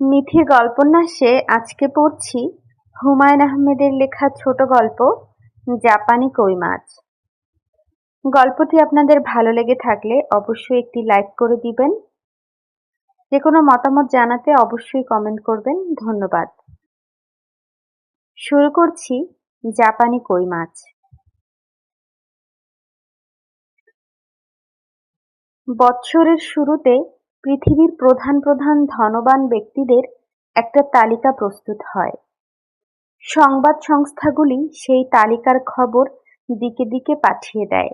মিথির গল্পন্যাসে আজকে পড়ছি হুমায়ুন আহমেদের লেখা ছোট গল্প, জাপানি কই মাছ। গল্পটি আপনাদের ভালো লেগে থাকলে অবশ্যই একটি লাইক করে দিবেন। যে কোনো মতামত জানাতে অবশ্যই কমেন্ট করবেন। ধন্যবাদ। শুরু করছি জাপানি কই মাছ। বৎসরের শুরুতে পৃথিবীর প্রধান প্রধান ধনবান ব্যক্তিদের একটা তালিকা প্রস্তুত হয়। সংবাদ সংস্থাগুলি সেই তালিকার খবর দিকে দিকে পাঠিয়ে দেয়।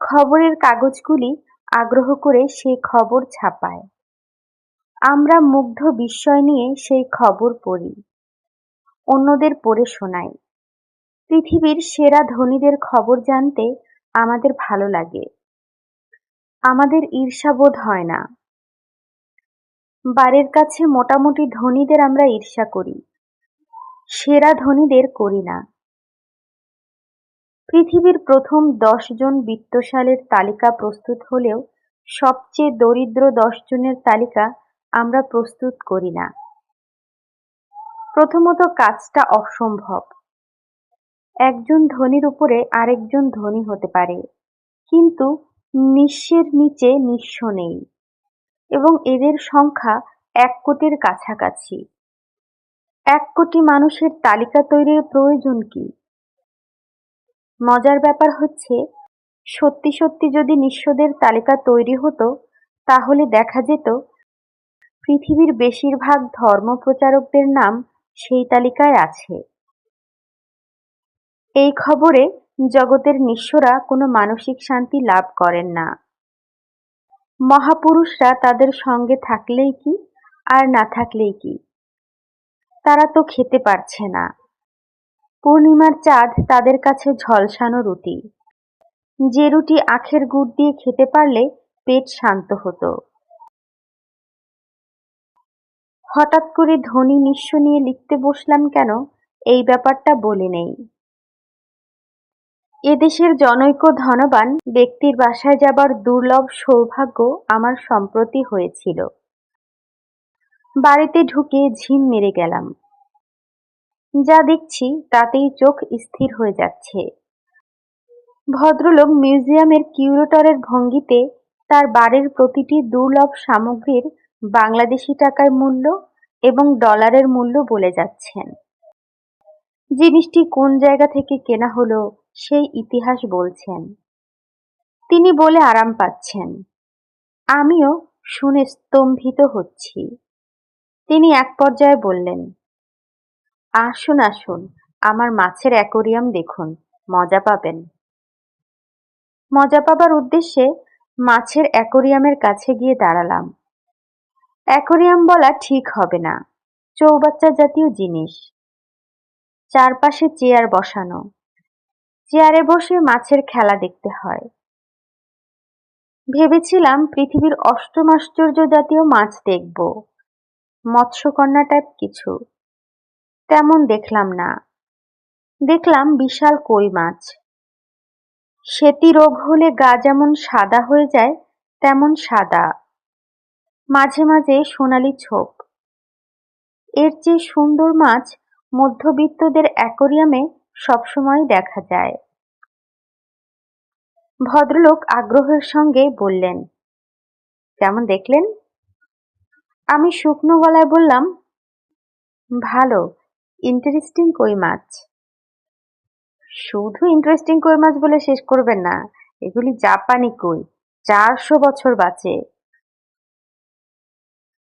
খবরের কাগজগুলি আগ্রহ করে সেই খবর ছাপায়। আমরা মুগ্ধ বিস্ময় নিয়ে সেই খবর পড়ি। অন্যদের পড়ে শোনাই। পৃথিবীর সেরা ধনীদের খবর জানতে আমাদের ভালো লাগে। আমাদের ঈর্ষাবোধ হয় না। বাড়ির কাছে মোটামুটি ধনীদের আমরা ঈর্ষা করি, সেরা ধনীদের করি না। পৃথিবীর প্রথম জন বিত্তশালের তালিকা প্রস্তুত হলেও সবচেয়ে দরিদ্র জনের তালিকা আমরা প্রস্তুত করি না। প্রথমত কাজটা অসম্ভব। একজন ধনীর উপরে আরেকজন ধনী হতে পারে, কিন্তু নিঃস্বের নিচে নিঃস্ব নেই, এবং এদের সংখ্যা এক কোটির কাছাকাছি। এক কোটি মানুষের তালিকা তৈরির প্রয়োজন কি? মজার ব্যাপার হচ্ছে, সত্যি সত্যি যদি নিঃস্বদের তালিকা তৈরি হতো, তাহলে দেখা যেত, পৃথিবীর বেশিরভাগ ধর্ম প্রচারকদের নাম সেই তালিকায় আছে। এই খবরে জগতের নিঃস্বরা কোনো মানসিক শান্তি লাভ করেন না। মহাপুরুষরা তাদের সঙ্গে থাকলেই কি আর না থাকলেই কি? তারা তো খেতে পারছে না। পূর্ণিমার চাঁদ তাদের কাছে ঝলসানো রুটি। যে রুটি আখের গুড় দিয়ে খেতে পারলে পেট শান্ত হতো। হঠাৎ করে ধনী নিঃস্ব নিয়ে লিখতে বসলাম কেন? এই ব্যাপারটা বলে নেই। এদেশের জনৈক ধনবান ব্যক্তির বাসায় যাবার দুর্লভ সৌভাগ্য আমার সম্প্রতি হয়েছিল। বাড়িতে ঢুকে ঝিম মেরে গেলাম। যা দেখছি তাতেই চোখ স্থির হয়ে যাচ্ছে। ভদ্রলোক মিউজিয়ামের কিউরেটরের ভঙ্গিতে তার বাড়ির প্রতিটি দুর্লভ সামগ্রীর বাংলাদেশি টাকার মূল্য এবং ডলারের মূল্য বলে যাচ্ছেন। জিনিসটি কোন জায়গা থেকে কেনা হলো সেই ইতিহাস বলছেন। তিনি বলে আরাম পাচ্ছেন। আমিও শুনে স্তম্ভিত হচ্ছি। তিনি এক পর্যায়ে বললেন, আসুন আসুন, আমার মাছের অ্যাকোরিয়াম দেখুন, মজা পাবেন। মজা পাবার উদ্দেশ্যে মাছের অ্যাকোরিয়ামের কাছে গিয়ে দাঁড়ালাম। অ্যাকোরিয়াম বলা ঠিক হবে না, চৌবাচ্চা জাতীয় জিনিস। চারপাশে চেয়ার বসানো চেয়ারে বসে মাছের খেলা দেখতে হয়। ভেবেছিলাম পৃথিবীর অষ্টম আশ্চর্য জাতীয় মাছ দেখব। মৎস্যকন্যা টাইপ কিছু। তেমন দেখলাম না। দেখলাম বিশাল কই মাছ। সেতি রোগ হলে গা যেমন সাদা হয়ে যায়, তেমন সাদা। মাঝে মাঝে সোনালি ছোপ। এর চেয়ে সুন্দর মাছ মধ্যবিত্তদের অ্যাকোরিয়ামে সবসময় দেখা যায়। ভদ্রলোক আগ্রহের সঙ্গে বললেন, কেমন দেখলেন? আমি শুকনো গলায় বললাম, ভালো ইন্টারেস্টিং কই মাছ? শুধু ইন্টারেস্টিং কই মাছ বলে শেষ করবেন না, এগুলি জাপানি কই, চারশো বছর বাঁচে।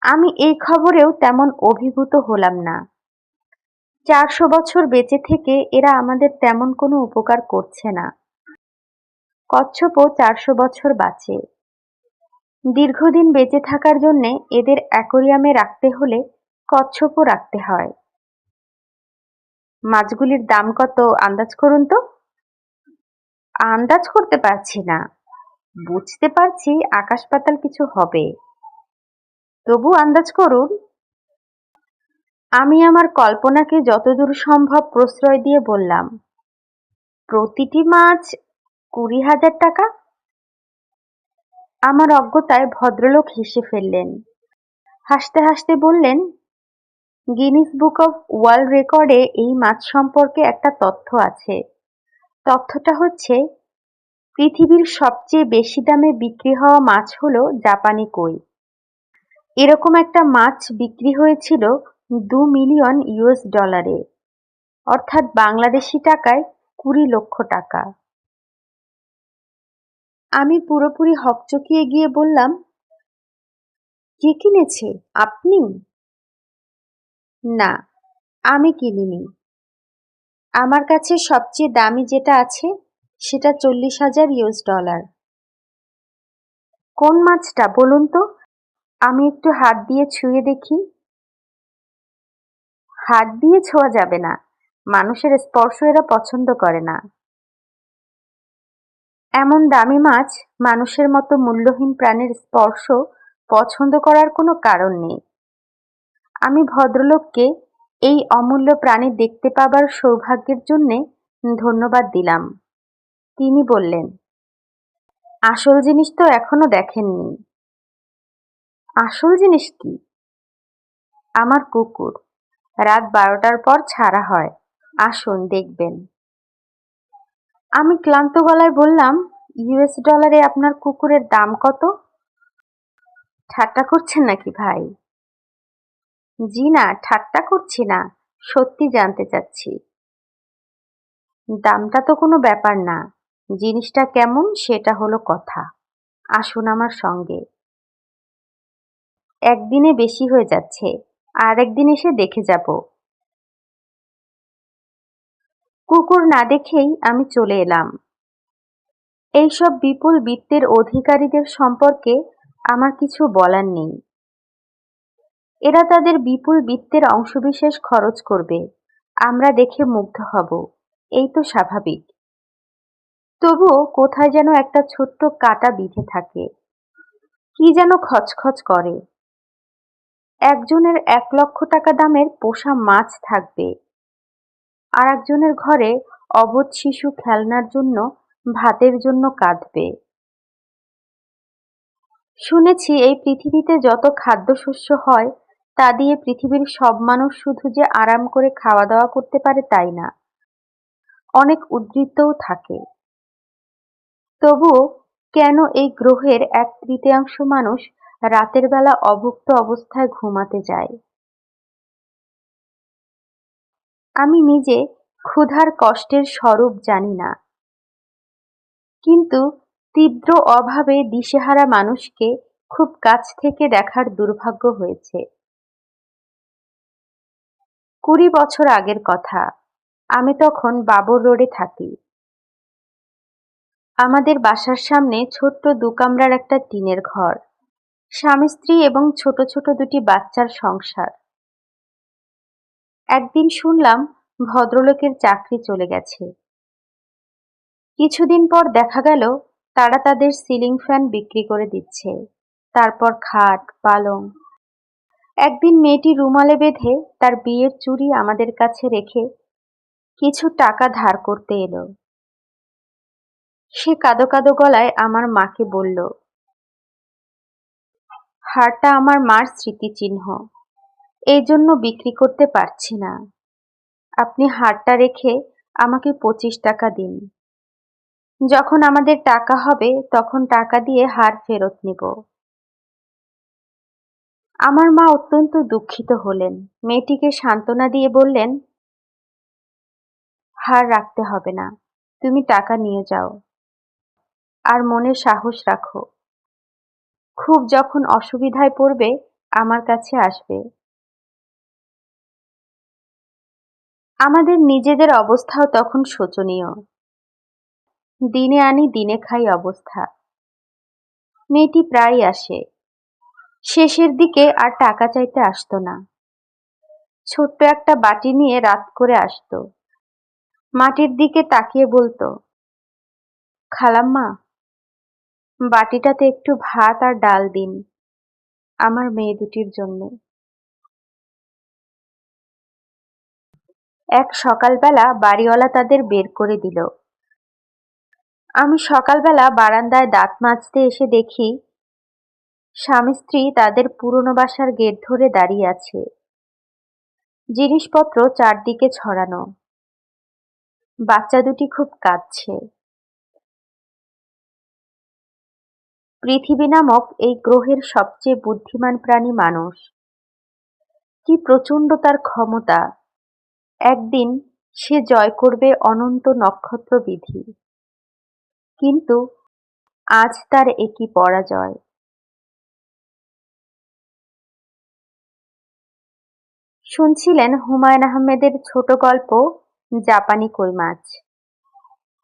আমি এই খবরেও তেমন অভিভূত হলাম না। চারশো বছর বেঁচে থেকে এরা আমাদের তেমন কোনো উপকার করছে না। কচ্ছপও চারশো বছর বাঁচে। দীর্ঘদিন বেঁচে থাকার জন্যে এদের অ্যাকোরিয়ামে রাখতে হলে কচ্ছপও রাখতে হয়। মাছগুলির দাম কত, আন্দাজ করুন তো? আন্দাজ করতে পারছি না। বুঝতে পারছি আকাশ পাতাল কিছু হবে। তবু আন্দাজ করুন। আমি আমার কল্পনাকে যতদূর সম্ভব প্রশ্রয় দিয়ে বললাম, প্রতিটি মাছ কুড়ি হাজার টাকা? আমার অজ্ঞতায় ভদ্রলোক হেসে ফেললেন। হাসতে হাসতে বললেন, গিনিস বুক অফ ওয়ার্ল্ড রেকর্ডে এই মাছ সম্পর্কে একটা তথ্য আছে। তথ্যটা হচ্ছে, পৃথিবীর সবচেয়ে বেশি দামে বিক্রি হওয়া মাছ হলো জাপানি কই। এরকম একটা মাছ বিক্রি হয়েছিল দু মিলিয়ন ইউএস ডলারে, অর্থাৎ বাংলাদেশি টাকায় কুড়ি লক্ষ টাকা। আমি পুরোপুরি হকচকিয়ে গিয়ে বললাম, কে কিনেছে? আপনি? না, আমি কিনিনি। আমার কাছে সবচেয়ে দামি যেটা আছে, সেটা চল্লিশ হাজার ইউএস ডলার। কোন মাছটা বলুন তো? আমি একটু হাত দিয়ে ছুঁয়ে দেখি। হাত দিয়ে ছোঁয়া যাবে না। মানুষের স্পর্শ এরা পছন্দ করে না। এমন দামি মাছ মানুষের মতো মূল্যহীন প্রাণীর স্পর্শ পছন্দ করার কোনো কারণ নেই। আমি ভদ্রলোককে এই অমূল্য প্রাণী দেখতে পাবার সৌভাগ্যের জন্যে ধন্যবাদ দিলাম। তিনি বললেন, আসল জিনিস তো এখনও দেখেননি। আসল জিনিস কি? আমার কুকুর। রাত বারোটার পর ছাড়া হয়। আসুন, দেখবেন। আমি ক্লান্ত গলায় বললাম ইউএস ডলারে আপনার কুকুরের দাম কত? ঠাট্টা করছেন নাকি ভাই? জি না, ঠাট্টা করছি না, সত্যি জানতে চাচ্ছি। দামটা তো কোনো ব্যাপার না, জিনিসটা কেমন সেটা হলো কথা। আসুন আমার সঙ্গে। একদিনে বেশি হয়ে যাচ্ছে আর একদিন এসে দেখে যাব। কুকুর না দেখেই আমি চলে এলাম। এইসব বিপুল বৃত্তের অধিকারীদের সম্পর্কে আমার কিছু বলার নেই। এরা তাদের বিপুল বৃত্তের অংশবিশেষ খরচ করবে। আমরা দেখে মুগ্ধ হব। এই তো স্বাভাবিক। তবুও কোথায় যেন একটা ছোট্ট কাটা বিঁধে থাকে। কি যেন খচখচ করে। একজনের এক লক্ষ টাকা দামের পোষা মাছ থাকবে। আর একজনের ঘরে অবোধ শিশু খেলনার জন্য, ভাতের জন্য কাঁদবে। শুনেছি এই পৃথিবীতে যত খাদ্যশস্য হয়, তা দিয়ে পৃথিবীর সব মানুষ শুধু যে আরাম করে খাওয়া দাওয়া করতে পারে তাই না। অনেক উদ্বৃত্তও থাকে। তবুও কেন এই গ্রহের এক তৃতীয়াংশ মানুষ রাতের বেলা অভুক্ত অবস্থায় ঘুমাতে যায়। আমি নিজে ক্ষুধার কষ্টের স্বরূপ জানি না। কিন্তু তীব্র অভাবে দিশেহারা মানুষকে খুব কাছ থেকে দেখার দুর্ভাগ্য হয়েছে। কুড়ি বছর আগের কথা। আমি তখন বাবর রোডে থাকি। আমাদের বাসার সামনে ছোট্ট দু কামরার একটা টিনের ঘর। স্বামী স্ত্রী এবং ছোট ছোট দুটি বাচ্চার সংসার। একদিন শুনলাম ভদ্রলোকের চাকরি চলে গেছে। কিছুদিন পর দেখা গেল, তারা তাদের সিলিং ফ্যান বিক্রি করে দিচ্ছে। তারপর খাট, পালং। একদিন মেয়েটি রুমালে বেঁধে তার বিয়ের চুড়ি আমাদের কাছে রেখে কিছু টাকা ধার করতে এলো। সে কাদো কাদো গলায় আমার মাকে বলল হারটা আমার মার স্মৃতিচিহ্ন। এই জন্য বিক্রি করতে পারছি না। আপনি হারটা রেখে আমাকে পঁচিশ টাকা দিন। যখন আমাদের টাকা হবে, তখন টাকা দিয়ে হার ফেরত নিব। আমার মা অত্যন্ত দুঃখিত হলেন। মেয়েটিকে সান্ত্বনা দিয়ে বললেন, হার রাখতে হবে না। তুমি টাকা নিয়ে যাও। আর মনে সাহস রাখো। খুব যখন অসুবিধায় পড়বে, আমার কাছে আসবে। আমাদের নিজেদের অবস্থাও তখন শোচনীয়। দিনে আনি, দিনে খাই অবস্থা। মেয়েটি প্রায় আসে। শেষের দিকে আর টাকা চাইতে আসতো না। ছোট্ট একটা বাটি নিয়ে রাত করে আসতো। মাটির দিকে তাকিয়ে বলতো, খালাম্মা বাটিটাতে একটু ভাত আর ডাল দিন, আমার মেয়ে দুটির জন্য। এক সকালবেলা বাড়িওয়ালা তাদের বের করে দিল। আমি সকালবেলা বারান্দায় দাঁত মাজতে এসে দেখি, স্বামী স্ত্রী তাদের পুরনো বাসার গেট ধরে দাঁড়িয়ে আছে। জিনিসপত্র চারদিকে ছড়ানো। বাচ্চা দুটি খুব কাঁদছে। পৃথিবী নামক এই গ্রহের সবচেয়ে বুদ্ধিমান প্রাণী মানুষ। কি প্রচণ্ড তার ক্ষমতা। একদিন সে জয় করবে অনন্ত নক্ষত্র বিধি। কিন্তু আজ তার একই পরাজয়। শুনছিলেন হুমায়ুন আহমেদের ছোট গল্প, জাপানি কই মাছ।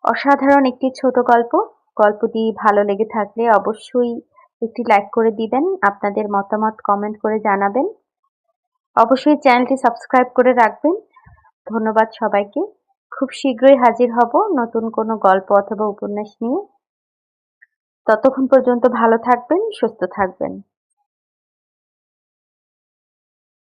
অসাধারণ একটি ছোট গল্প। গল্পটি ভালো লেগে থাকলে অবশ্যই একটি লাইক করে দিবেন, আপনাদের মতামত কমেন্ট করে জানাবেন। অবশ্যই চ্যানেলটি সাবস্ক্রাইব করে রাখবেন। ধন্যবাদ সবাইকে। খুব শীঘ্রই হাজির হব নতুন কোনো গল্প অথবা উপন্যাস নিয়ে। ততক্ষণ পর্যন্ত ভালো থাকবেন, সুস্থ থাকবেন।